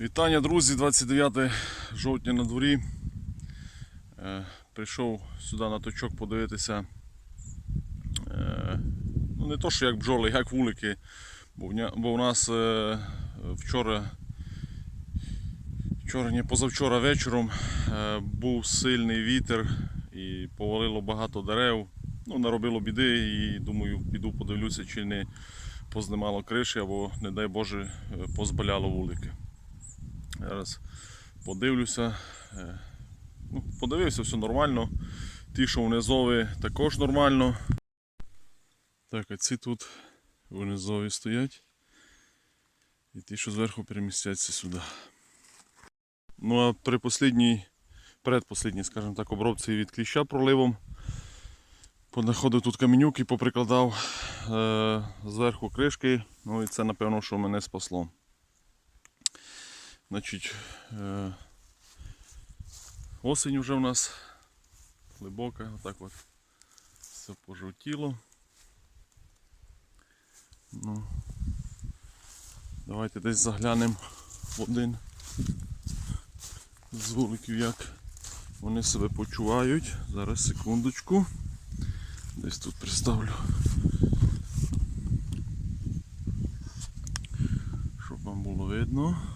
Вітання, друзі, 29 жовтня на дворі. Е, прийшов сюди на точок подивитися. Е, ну, не то, що як бджоли, як вулики. Бо, у нас е, вчора, вчора, ні, позавчора вечором був сильний вітер і повалило багато дерев. Ну, наробило біди і думаю, піду подивлюся, чи не познімало криші або, не дай Боже, позбаляло вулики. Зараз подивлюся. Е, Ну, подивився, все нормально. Ті, що внизові, також нормально. Так, а ці тут внизові стоять. І ті, що зверху перемістяться сюди. Ну а при послідній, предпослідній, скажімо так, обробці від кліща проливом. Понаходив тут каменюки, поприкладав е, зверху кришки. Ну і це напевно, що мене спасло. Значить, е, осінь вже в нас глибока, отак от все пожовтіло. Ну, давайте десь заглянемо в один з вуликів, як вони себе почувають. Зараз секундочку. Десь тут приставлю. Щоб вам було видно.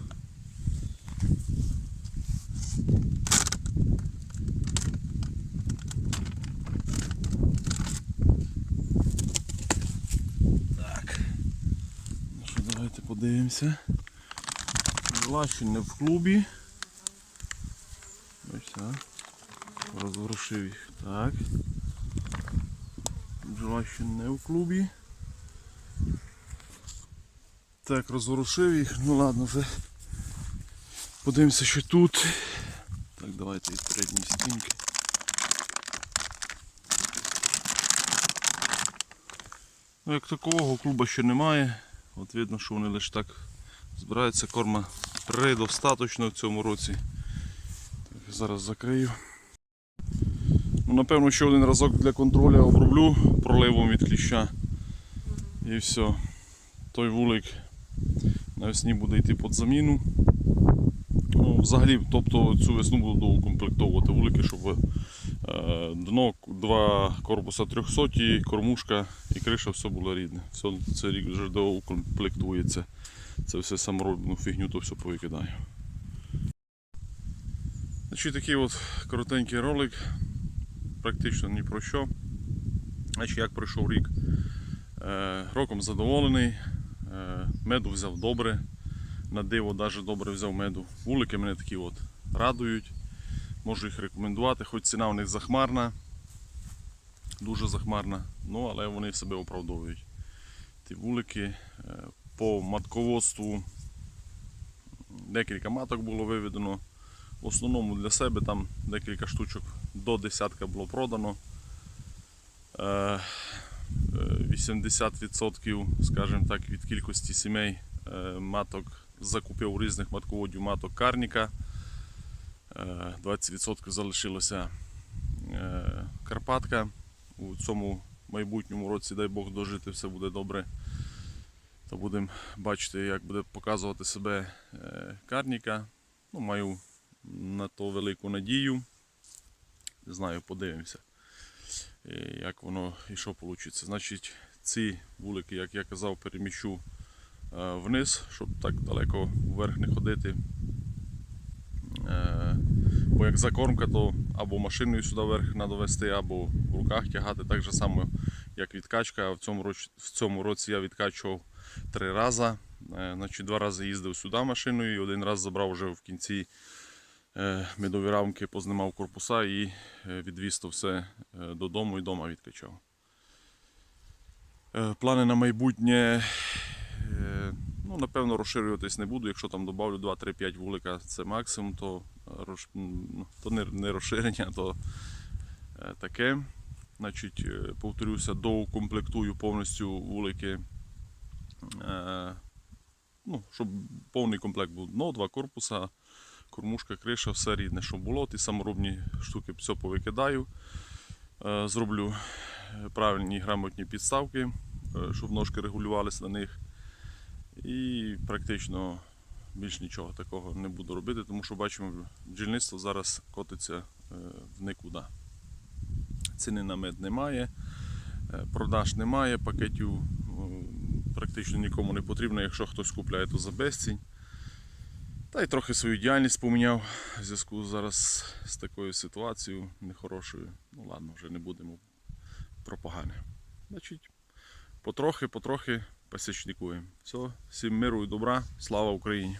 Давайте подивимося. Влащі не в клубі. Бачите, розворушив їх. Так. Бджола ще не в клубі. Так, розворушив їх. Ну ладно, вже подивимося, що тут. Так, давайте від передньої стінки. Ну, як такого клуба ще немає. От видно, що вони лише так збираються. Корма предостаточно в цьому році. Так, зараз закрию. Ну, напевно, ще один разок для контролю оброблю проливом від кліща. І все. Той вулик навесні буде йти під заміну. Ну, взагалі, тобто цю весну буду доукомплектовувати вулики, щоб дно, два корпуса 300, кормушка і криша все було рідне. Все, цей рік вже доукомплектується. Це все саморобну фігню, то все повикидаю. Значить, такий от коротенький ролик практично ні про що. Значить, як пройшов рік. Е, роком задоволений. Е, меду взяв добре. На диво навіть добре взяв меду. Вулики мене такі от радують. Можу їх рекомендувати, хоч ціна у них захмарна. Дуже захмарна, ну але вони себе оправдовують. Ті вулики е, по матководству декілька маток було виведено. В основному для себе там декілька штучок до десятка було продано. Е, е, 80% скажімо так, від кількості сімей е, маток закупив різних матководів маток карніка. Е, 20% залишилося е, Карпатка. У цьому майбутньому році, дай Бог дожити, все буде добре. То будемо бачити, як буде показувати себе е, карніка. Ну, маю на то велику надію. Не знаю, подивимося, е, як воно і що вийде. Значить, ці вулики, як я казав, переміщу е, вниз, щоб так далеко вверх не ходити. Е, Бо як закормка, то або машиною сюди вверх треба вести, або в руках тягати. Так же само, як відкачка. В цьому році, в цьому році я відкачував три рази. Е, Значить, два рази їздив сюди машиною і один раз забрав вже в кінці е, медові рамки, познімав корпуса і відвіз то все додому і вдома відкачав. Плани на майбутнє. Ну, напевно, розширюватись не буду. Якщо там додавлю 2-3-5 вулика, це максимум, то, ну, то не, розширення, то е, таке. Значить, е, повторюся, доукомплектую повністю вулики. Е, ну, щоб повний комплект був дно, два корпуса, кормушка, криша, все рідне, що було. Ті саморобні штуки все повикидаю. Зроблю правильні грамотні підставки, щоб ножки регулювалися на них. І практично більш нічого такого не буду робити, тому що бачимо, бджільництво зараз котиться е, в нікуди. Ціни на мед немає, е, продаж немає, пакетів е, практично нікому не потрібно, якщо хтось купляє, то за безцінь. Та й трохи свою діяльність поміняв в зв'язку зараз з такою ситуацією нехорошою. Ну ладно, вже не будемо про погане. Значить, потрохи, потрохи пасічникуємо. Все, всім миру і добра, слава Україні!